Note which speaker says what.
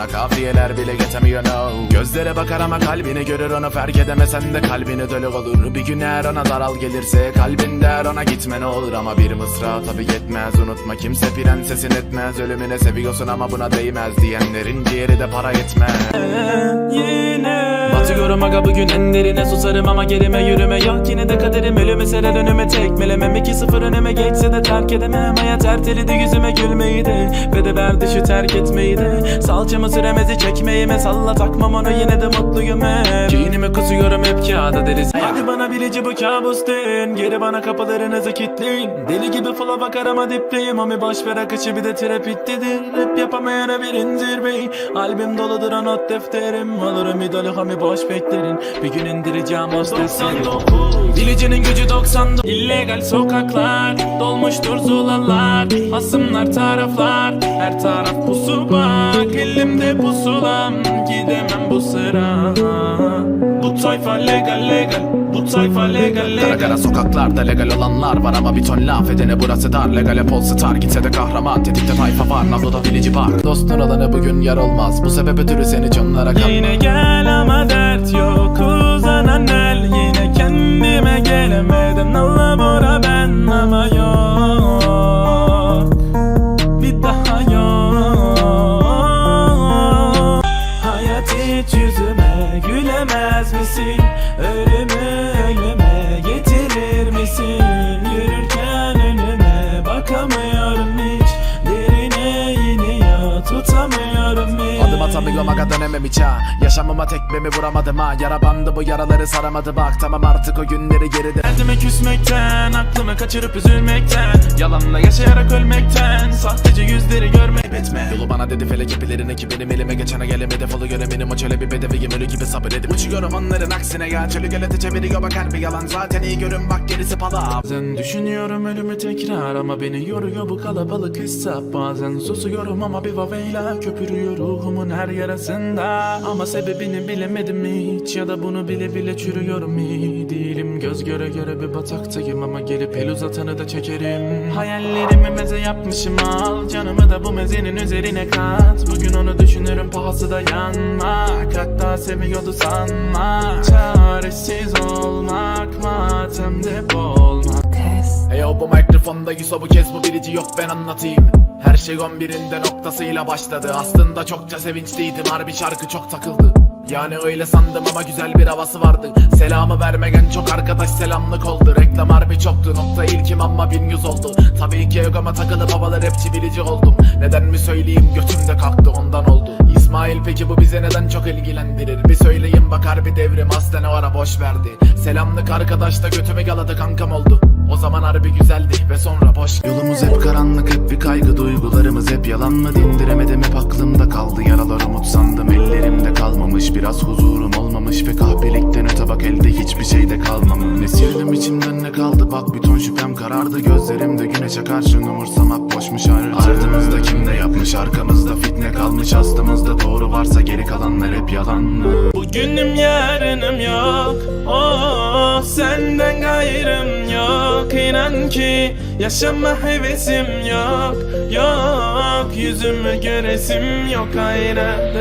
Speaker 1: Ona kafiyeler bile geçemiyor no. Gözlere bakar ama kalbini görür onu fark edemesen de kalbini dölük olur. Bir gün eğer ona daral gelirse kalbin der ona gitme ne olur. Ama bir mısra tabi yetmez unutma. Kimse prensesin etmez Ölümüne seviyorsun ama buna değmez diyenlerin ciğeri de para yetmez.
Speaker 2: Yine Batıyorum aga bugün en derine susarım ama gerime yürüme. Yok Yine de kaderim ölümü serer önüme tekmelemem. 2-0 önüme geçse de terk edemem. Hayat erteledi yüzüme gülmeyi de Ve de verdi şu terk etmeyi de. Salçamı süremezi çekmeyime salla takmam onu yine de mutluyum hep Kinimi kusuyorum hep kağıda deriz Hadi bana bilici bu kabus deyin Geri bana kapılarınızı kilitleyin. Deli gibi flow bakar ama dipteyim. Ami boş ver akışı bir de trap hittidir Rap yapamayana verin zirveyi Albüm doludur o not defterim. Olurum idolü hami boş beklerin. Bir gün indireceğim o stresleri Bilicinin gücü 99 İllegal sokaklar Dolmuştur zulalar. Hasımlar taraflar Her taraf pusu bak. Elimde pusulam Gidemem bu sıra. Bu tayfa legal legal. Bu tayfa legal
Speaker 1: Kara
Speaker 2: legal.
Speaker 1: Kara sokaklarda legal olanlar var ama bir ton laf edene burası dar. Legale pol star gitse de kahraman. Tetikte tayfa var Nabloda bilici var. Dostun olanı bugün yar olmaz. Bu sebep ötürü seni canlara katmaz
Speaker 2: Yine gel ama hiç yüzüme gülemez misin? Ölümü ölüme getirir misin? Yürürken hiç
Speaker 1: Adım atamıyorum aga dönemem hiç ha. Yaşamıma tekmemi vuramadım ha. Yara bandı bu yaraları saramadı bak. Tamam artık o günleri geride.
Speaker 2: Derdimi küsmekten, aklımı kaçırıp üzülmekten Yalanla yaşayarak ölmekten, sahteci yüzleri görmek. Etme
Speaker 1: Yolu bana dedi felek ipilerine ki benim elime geçene geleme defolu göreminim. O çöle bir bedeviyim ölü gibi sabır edip. Uçuyorum onların aksine ya. Çölü gölete çeviriyor bakar bir yalan. Zaten iyi görün bak gerisi pala.
Speaker 2: Bazen düşünüyorum ölümü tekrar ama beni yoruyor bu kalabalık hesap Bazen susuyorum ama bir vaveyla köpürüyor ruhumun her yarasında. Ama sebebini bilemedim hiç. Ya da bunu bile bile çürüyorum iyi Değilim. Göz göre göre bir bataktayım ama gelip el uzatanı da çekerim. Hayallerimi meze yapmışım al. Canımı da bu mezenin üzerine kat. Bugün onu düşünürüm pahası da yanmak. Hatta seviyordu sanma Çaresiz olmak matemde boğulmak.
Speaker 1: Hey o bu mikrofonda Yuso bu kez bu bilici yok ben anlatayım Her şey 11'inde noktasıyla başladı. Aslında çokça sevinçliydim harbi şarkı çok takıldı. Yani öyle sandım ama güzel bir havası vardı. Selamı vermegen çok arkadaş selamlık oldu. Reklam harbi çoktu nokta ilkim ama bin yüz oldu. Tabii ki egoma takılıp havalar rapçi bilici oldum. Neden mi söyleyeyim götümde kalktı ondan oldu. İsmail peki bu bize neden çok ilgilendirir? Bir söyleyin bak harbi devrim. Aslen o ara boş verdi. Selamlık arkadaş da götümü galadı kankam oldu O zaman harbi güzeldi ve sonra boş. Yolumuz hep karanlık hep bir kaygı duygularımız hep yalan mı? Dindiremedim hep aklımda kaldı. Yaralar umut sandım ellerimde kalmamış. Biraz huzurum olmamış ve kahpelikten öte bak elde hiçbir şey de kalmamış. Ne sildim içimden ne kaldı? Bak bir ton şüphem karardı. Gözlerimde güneşe karşı umursamak boşmuş. Harca Ardımızda kim ne yapmış? Arkamızda fitne kalmış. Astımızda doğru varsa geri kalanlar hep yalan mı?
Speaker 2: Bugünüm yarınım yok. Oh senden gayrım yok İnan ki yaşama hevesim yok Yok. Yüzümü göresim yok ayrı